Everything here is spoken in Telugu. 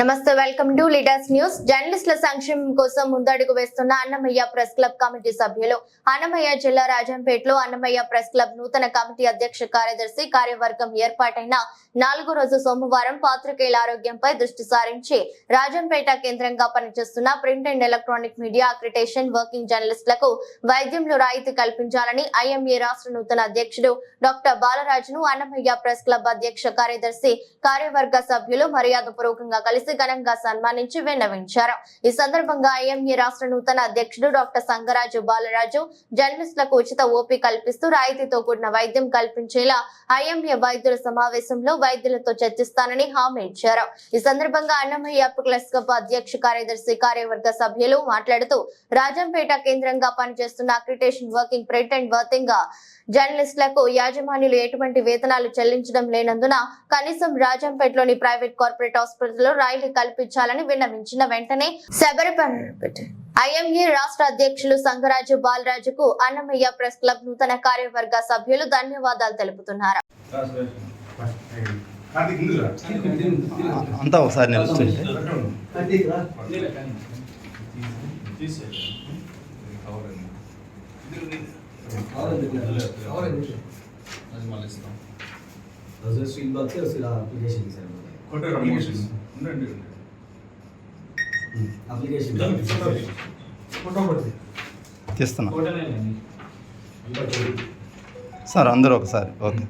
నమస్తే వెల్కమ్ టు లీడర్స్ న్యూస్. జర్నలిస్టుల సంక్షేమం కోసం ముందడుగు వేస్తున్న అన్నమయ్య ప్రెస్ క్లబ్ కమిటీ సభ్యులు. అన్నమయ్య జిల్లా రాజంపేటలో అన్నమయ్య ప్రెస్ క్లబ్ నూతన కమిటీ అధ్యక్ష కార్యదర్శి కార్యవర్గం ఏర్పాటైన నాలుగో రోజు సోమవారం పాత్రికేయుల ఆరోగ్యంపై దృష్టి సారించి రాజంపేట కేంద్రంగా పనిచేస్తున్న print and electronic media accreditation working జర్నలిస్టులకు వైద్యంలో రాయితీ కల్పించాలని ఐఎంఏ రాష్ట్ర నూతన అధ్యక్షుడు డాక్టర్ బాలరాజును అన్నమయ్య ప్రెస్ క్లబ్ అధ్యక్ష కార్యదర్శి కార్యవర్గ సభ్యులు మర్యాదపూర్వకంగా కలిసి ఘనంగా సన్మానించి విన్నవించారు. ఈ సందర్భంగా ఐఎంఏ రాష్ట్ర నూతన అధ్యక్షుడు డాక్టర్ సంగరాజు బాలరాజు జర్నలిస్టులకు ఉచిత ఓపీ కల్పిస్తూ రాయితీతో కూడిన వైద్యం కల్పించేలా ఐఎంఏ వైద్యుల సమావేశంలో వైద్యులతో చర్చిస్తానని హామీ ఇచ్చారు. ఈ సందర్భంగా అన్నమయ్య ప్లస్ కప్ అధ్యక్ష కార్యదర్శి కార్యవర్గ సభ్యులు మాట్లాడుతూ రాజంపేట కేంద్రంగా పనిచేస్తున్న accreditation working print and working జర్నలిస్టులకు యాజమాన్యులు ఎటువంటి వేతనాలు చెల్లించడం లేనందున కనీసం రాజంపేటలోని ప్రైవేట్ కార్పొరేట్ హాస్పిటల్లో రాయితీ కల్పించాలని విన్నవించిన వెంటనే శబరిపల్లి ఐఎంఏ రాష్ట్ర అధ్యక్షులు సంగరాజు బాలరాజుకు అన్నమయ్య ప్రెస్ క్లబ్ నూతన కార్యవర్గ సభ్యులు ధన్యవాదాలు తెలుపుతున్నారు. అంతా ఒకసారి ఇచ్చారు. అప్లికేషన్ ఉండండి అప్లికేషన్ ఫోటో కొట్టి తీస్తున్నా. సార్ అందరూ ఒకసారి. ఓకే.